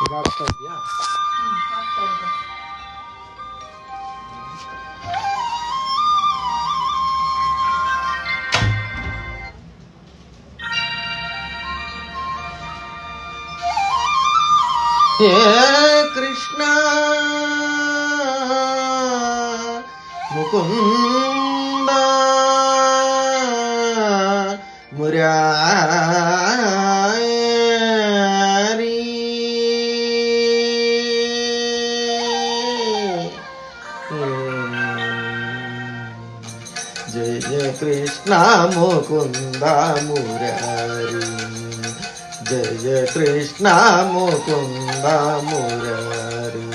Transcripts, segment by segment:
You got to start, yeah. Yeah, Krishna Mukunda Jaya Krishna Mukunda Murari Jaya Krishna Mukunda Murari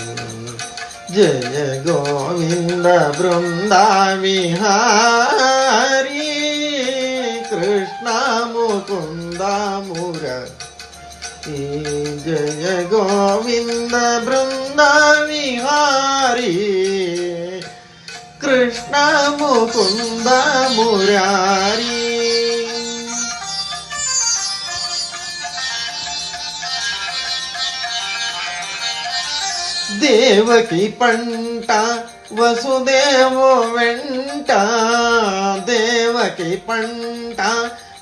Jaya Govinda വൃന്ദവിഹാരി Krishna Mukunda Murari Jaya Govinda വൃന്ദവിഹാരി Mukunda Murari Devaki పంట వసుదేవో వెంట. దేవకి పంట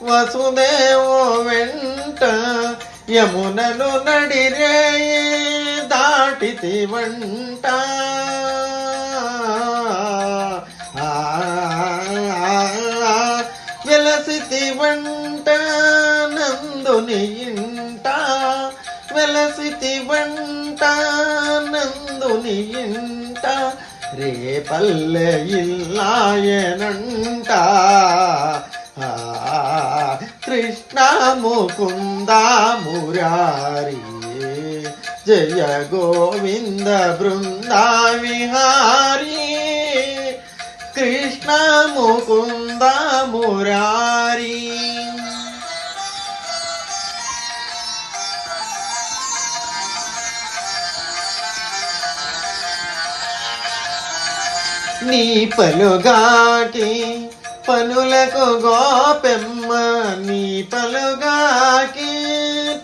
వసుదేవో వెంట. యమునను నడిరే దాటితి వంట. వెలసితి వంట నందుని ఇంట వెలసితి వంట నందుని ఇంట రేపల్లె ఇల్లాయనంట. ఆ, కృష్ణ ముకుంద మురారి జయ గోవింద బృందా విహారీ కృష్ణ ముకుంద మురారీ నీ పలుగాటి పనులకు గోపెమ్మ నీ పలుగాకి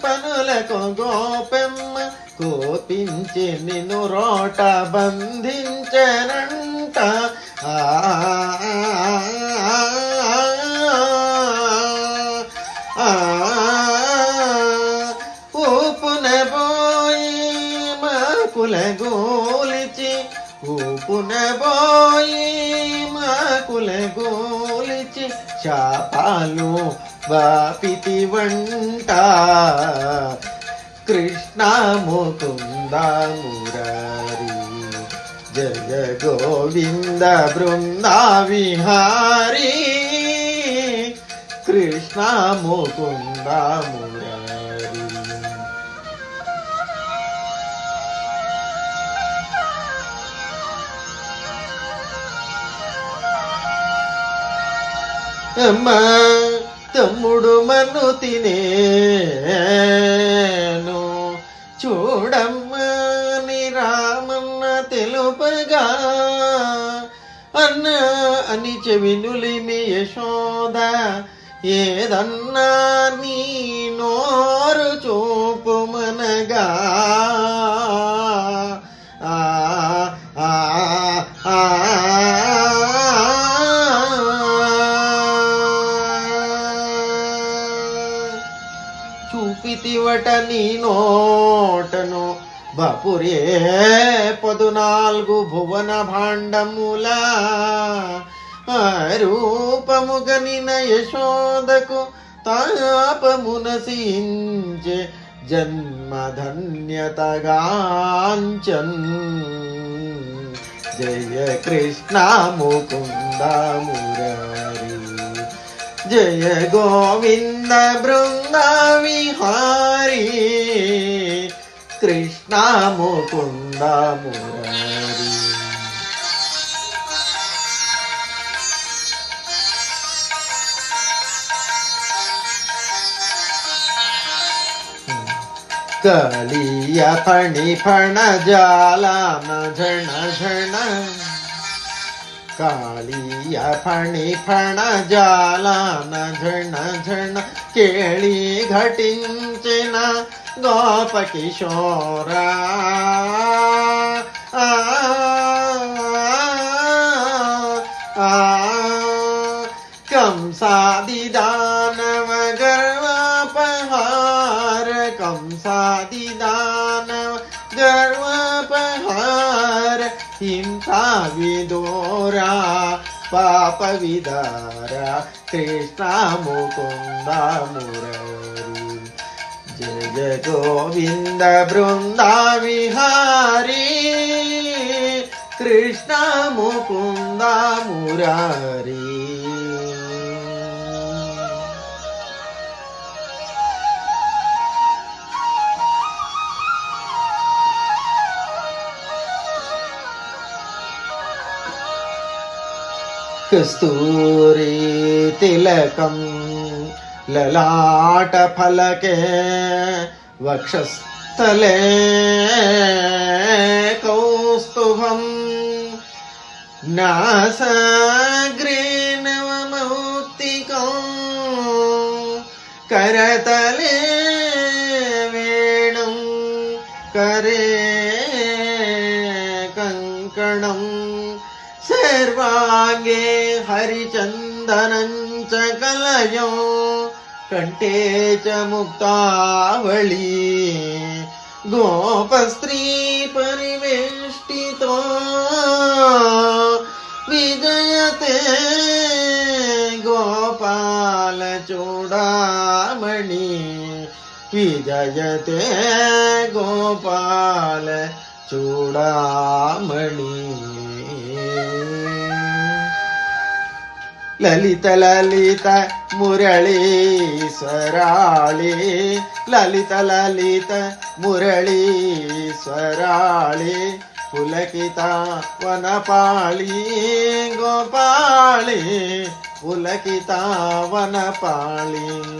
పనులకు గోపెమ్మ కోపించి నిన్ను రోట బంధించనంట. ఆ, మాకుల గోలిచి ఊపున పోయి మాకుల గోలిచి శాపాలు వాపితి వంట. కృష్ణ ముకుంద మురారి జయ గోవింద బృంద విహారీ. కృష్ణ ముకుంద మురారి అమ్మ తమ్ముడు మన్ను తినేను. చూడమ్మా నీ రామన్న తెలుపగా. అన్న అని చెవినులిమి యశోద ఏదన్నా నీ నోరు చూపుమనగా చూపితివట నీ నోటను. బపురే పదునాలుగు భువన భాండముల రూపముగనిన యశోదకు తాపమునసించే జన్మధన్యతగాంచన్. జయ కృష్ణ ముకుంద మురారి ജയ ഗോവിന്ദ ബൃന്ദവിഹാരി കൃഷ്ണ മുകുന്ദ മുരാരി കലിയ പണി പണ ജാലാമ ഝണ ഝണ ಕಾಳಿಯ ಫಣಿ ಫಣ ಜಾಲಾನ ಝಣ ಝಣ ಕೇಳಿ ಘಟಿಂಚಿನ ಗೋಪ ಕಿಶೋರ ಕಂಸಾದಿ ದಾನವ ಗರ್ವಾಪಹಾರ ಕಂಸಾದಿ ದಾನವ ಗರ್ವಾಪಹಾರ ಹಿಂಸಾ ವಿದೋ రా పాప విదారా కృష్ణ ముకుంద మురరి జయ జయ గోవింద బృందా విహారీ కృష్ణ ముకుంద మురారీ కస్తూరి తిలకం లలాట ఫలకే వక్షస్థలే కౌస్తుభం. నాసాగ్రే కరతల हरिचन्दनं च कलयो कण्ठे च मुक्तावळी। गोपस्त्री परिवेष्टितो विजयते गोपालचूडामणि विजयते गोपाल चूडामणि। ಲಲಿತ ಲಲಿತ ಮುರಳೀಶ್ವರಾಳಿ. ಲಲಿತ ಲಲಿತ ಮುರಳೀಶ್ವರಾಳಿ. ಪುಲಕಿತ ವನಪಾಳಿ ಗೋಪಾಳಿ. ಪುಲಕಿತ ವನಪಾಳಿ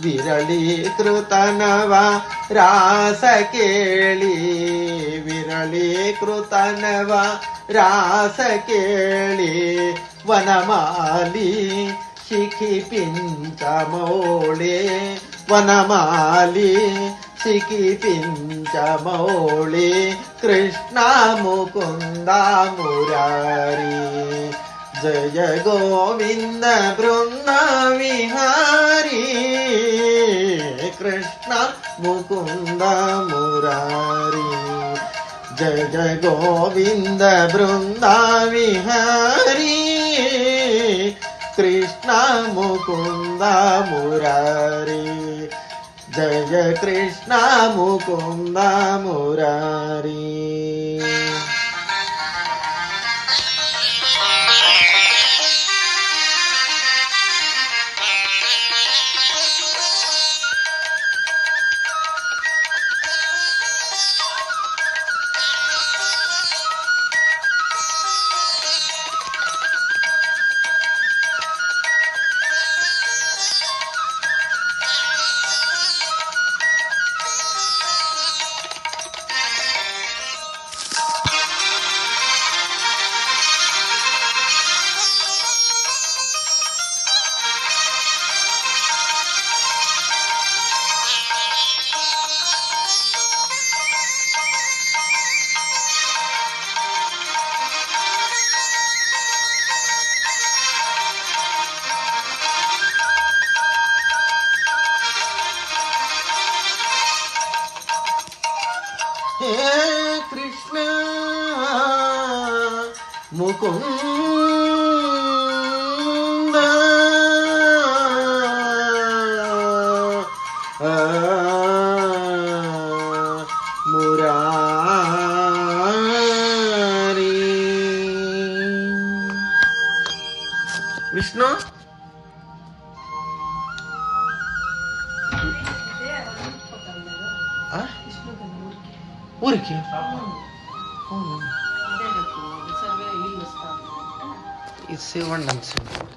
विरळी कृतनवा रास केळी. विरळी कृतनवा रास केळी. वनमाली शिखी पिंचमौळे वनमाली शिखी पिंचमौळे कृष्णा मुकुंदा मुरारी. जय जय गोविन्द बृन्द विहारी कृष्ण मुकुन्द मुरारी जय जय गोविन्द बृन्द विहारी कृष्ण मुकुन्द मुरारी जय जय Krishna Mukund Murari Mukunda ah, Murari. Vishnu? Ah? Oh, it's silver and silver.